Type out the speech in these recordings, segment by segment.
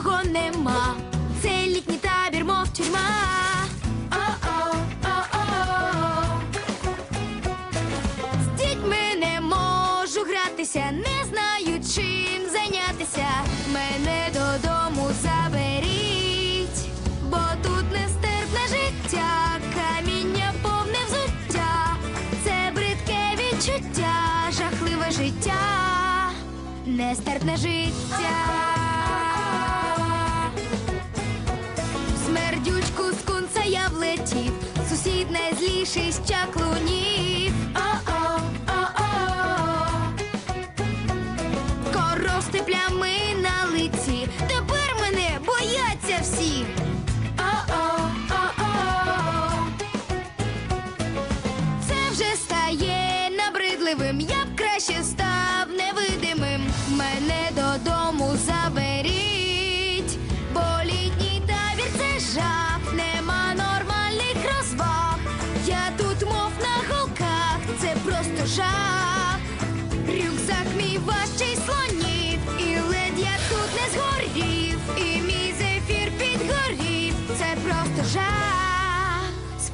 нічого нема. Це літній табір, мов тюрма. З дітьми не можу гратися, не знаю, чим зайнятися. Мене додому заберіть, бо тут нестерпне життя, каміння повне взуття. Це бридке відчуття, жахливе життя, нестерпне життя. Найзліший чаклунів.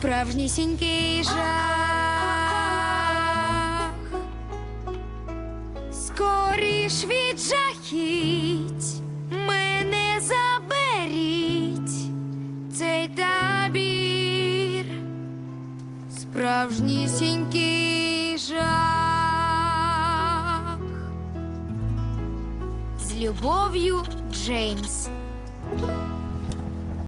Справжнісінький жах. Скоріш від жахіть, мене заберіть, цей табір, справжнісінький жах. З любов'ю, Джеймс.